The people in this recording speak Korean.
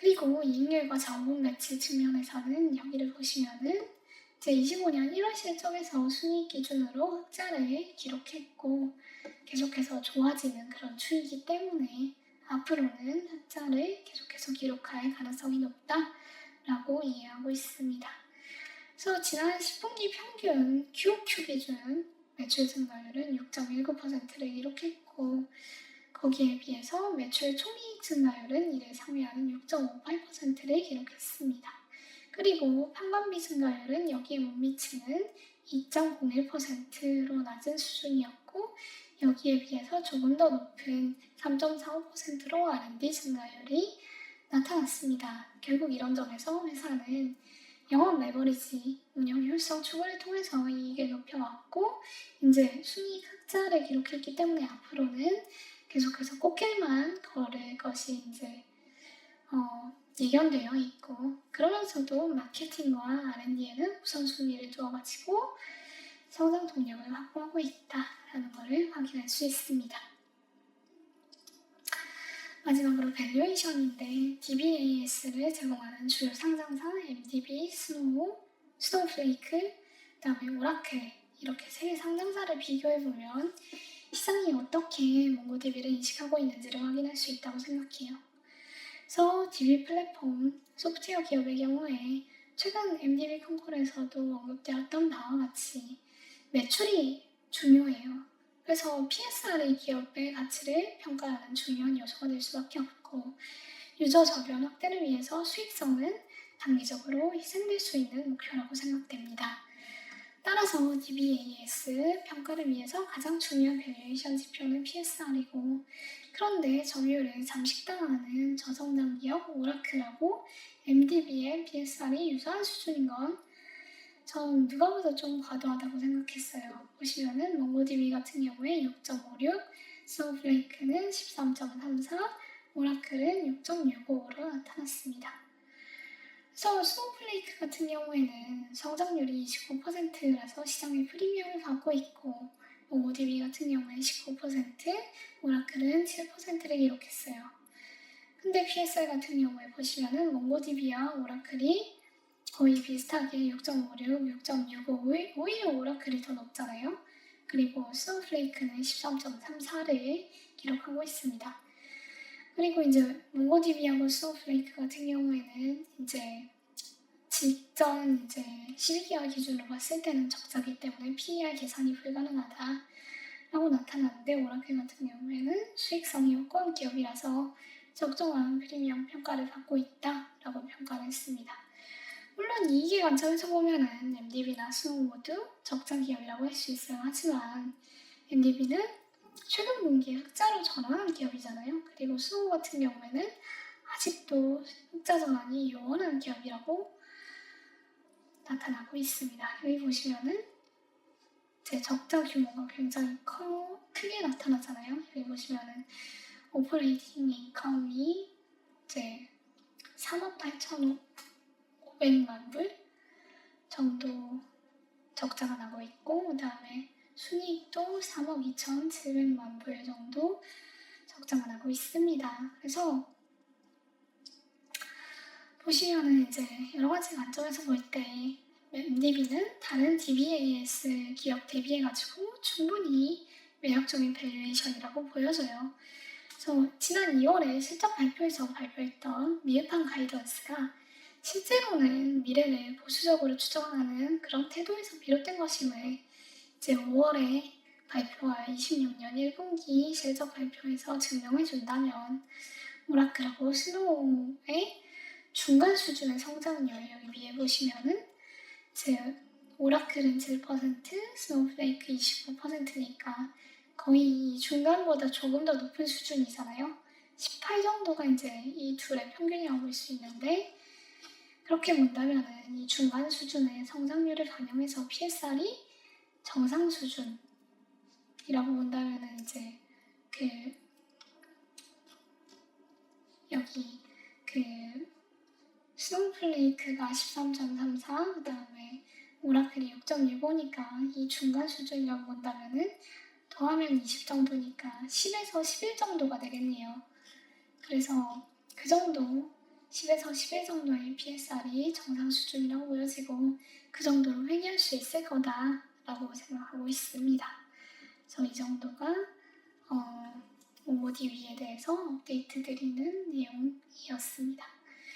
그리고 이익률과 자본 가치 측면에서는 여기를 보시면은 제 25년 1월 실적에서 순이익 기준으로 흑자를 기록했고 계속해서 좋아지는 그런 추이기 때문에 앞으로는 흑자를 계속해서 기록할 가능성이 높다라고 이해하고 있습니다. 그래서 지난 10분기 평균 QOQ 기준 매출 증가율은 6.19%를 기록했고 거기에 비해서 매출 총이익 증가율은 이를 상회하는 6.58%를 기록했습니다. 그리고 판관비 증가율은 여기에 못 미치는 2.01%로 낮은 수준이었고 여기에 비해서 조금 더 높은 3.45%로 R&D 증가율이 나타났습니다. 결국 이런 점에서 회사는 영업 레버리지, 운영 효율성 추구를 통해서 이익을 높여왔고 이제 순이익 흑자를 기록했기 때문에 앞으로는 계속해서 꽃길만 걸을 것이 이제 어, 예견되어 있고 그러면서도 마케팅과 R&D에는 우선순위를 두어가지고 성장 동력을 확보하고 있다라는 것을 확인할 수 있습니다. 마지막으로 밸류에이션인데 DBAS를 제공하는 주요 상장사 MDB, 스노우, 스노우플레이크, 그다음에 오라클 이렇게 세 상장사를 비교해 보면 시장이 어떻게 몽고DB를 인식하고 있는지를 확인할 수 있다고 생각해요. 그래서 DB 플랫폼 소프트웨어 기업의 경우에 최근 MDB 컨콜에서도 언급되었던 바와 같이 매출이 중요해요. 그래서 PSR이 기업의 가치를 평가하는 중요한 요소가 될 수밖에 없고 유저 저변 확대를 위해서 수익성은 단기적으로 희생될 수 있는 목표라고 생각됩니다. 따라서 DBAS 평가를 위해서 가장 중요한 밸류에이션 지표는 PSR이고 그런데 점유율을 잠식당하는 저성장 기업 오라클하고 MDB의 PSR이 유사한 수준인 건 전 누가 봐도 좀 과도하다고 생각했어요. 보시면은 몽고DB 같은 경우에 6.56, 스노우플레이크는 13.34, 오라클은 6.65로 나타났습니다. 그래서 스노우플레이크 같은 경우에는 성장률이 29%라서 시장의 프리미엄을 받고 있고 몽고DB 같은 경우에 19%, 오라클은 7%를 기록했어요. 근데 PSR 같은 경우에 보시면은 몽고DB와 오라클이 거의 비슷하게 6.56, 6.65, 오히려 오라클이 더 높잖아요. 그리고 스노우플레이크는 13.34를 기록하고 있습니다. 그리고 이제 몽고DB하고 스노우플레이크 같은 경우에는 이제 직전 이제 12개월 기준으로 봤을 때는 적자기 때문에 PER 계산이 불가능하다 라고 나타났는데 오라클 같은 경우에는 수익성이 확고한 기업이라서 적정한 프리미엄 평가를 받고 있다라고 평가를 했습니다. 물론 이익의 관점에서 보면은 MDB나 스노우 모두 적자 기업이라고 할 수 있어요. 하지만 MDB는 최근 분기에 흑자로 전환한 기업이잖아요. 그리고 스노우 같은 경우에는 아직도 흑자 전환이 요원한 기업이라고 나타나고 있습니다. 여기 보시면은 제 적자 규모가 굉장히 커, 크게 나타나잖아요. 여기 보시면은 오퍼레이팅 인컴이 이제 3억 8,500만 불 정도 적자가 나고 있고 그다 순이익도 3억 2,700만 불 정도 적자가 나고 있습니다. 그래서 보시면은 이제 여러 가지 관점에서 볼 때 MDB는 다른 DBAS 기업 대비해가지고 충분히 매력적인 밸류에이션이라고 보여져요. 그래서 지난 2월에 실적 발표에서 발표했던 미흡한 가이던스가 실제로는 미래를 보수적으로 추정하는 그런 태도에서 비롯된 것임을 이제 5월에 발표할 26년 1분기 실적 발표에서 증명해 준다면 오라클하고 스노우의 중간 수준의 성장률 여기 위에 보시면은 제 오라클은 7%, 스노우플레이크 29%니까 거의 중간보다 조금 더 높은 수준이잖아요. 18 정도가 이제 이 둘의 평균이라고 볼 수 있는데 그렇게 본다면은 이 중간 수준의 성장률을 반영해서 PSR이 정상 수준 이라고 본다면은 이제 그 여기 그 스노우플레이크가 13.34, 그 다음에 오라클이 6.65니까 이 중간 수준이라고 본다면은 더하면 20 정도니까 10에서 11 정도가 되겠네요. 그래서 그 정도 10에서 11 정도의 PSR이 정상 수준이라고 보여지고 그 정도로 회귀할 수 있을 거다라고 생각하고 있습니다. 그래서 이 정도가 어, ODW에 대해서 업데이트 드리는 내용이었습니다.